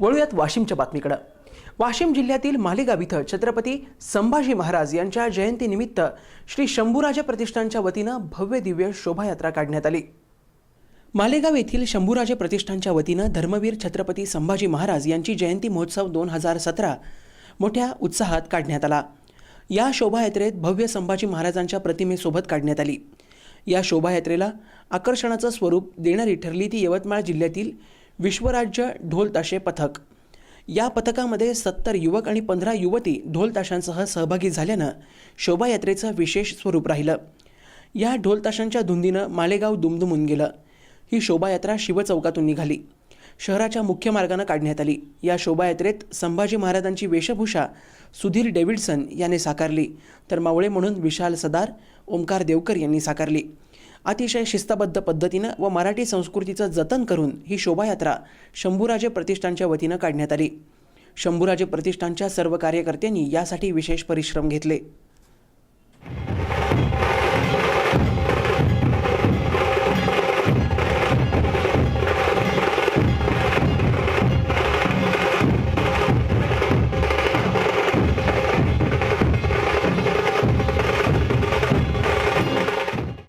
वळूयात वाशिमच्या बातमीकडं. वाशिम जिल्ह्यातील मालेगाव इथं छत्रपती संभाजी महाराज यांच्या जयंतीनिमित्त श्री शंभूराजा प्रतिष्ठानच्या वतीनं भव्य दिव्य शोभायात्रा काढण्यात आली. मालेगाव येथील शंभूराजे प्रतिष्ठानच्या वतीनं धर्मवीर छत्रपती संभाजी महाराज यांची जयंती महोत्सव दोन हजार सतरा मोठ्या उत्साहात काढण्यात आला. या शोभायात्रेत भव्य संभाजी महाराजांच्या प्रतिमेसोबत काढण्यात आली. या शोभायात्रेला आकर्षणाचं स्वरूप देणारी ठरली ती यवतमाळ जिल्ह्यातील विश्वराज्य ढोल ताशे पथक. या पथकामध्ये सत्तर युवक आणि पंधरा युवती ढोल ताशांसह सहभागी झाल्यानं शोभायात्रेचं विशेष स्वरूप राहिलं. या ढोल ताशांच्या धुंदीनं मालेगाव दुमदुमून गेलं. ही शोभायात्रा शिवचौकातून निघाली. शहराच्या मुख्य मार्गानं काढण्यात आली. या शोभायात्रेत संभाजी महाराजांची वेशभूषा सुधीर डेव्हिडसन याने साकारली. तर मावळे म्हणून विशाल सदार ओंकार देवकर यांनी साकारली. अतिशय शिस्तबद्ध पद्धतीनं व मराठी संस्कृतीचं जतन करून ही शोभायात्रा शंभूराजे प्रतिष्ठानच्या वतीनं काढण्यात आली. शंभूराजे प्रतिष्ठानच्या सर्व कार्यकर्त्यांनी यासाठी विशेष परिश्रम घेतले.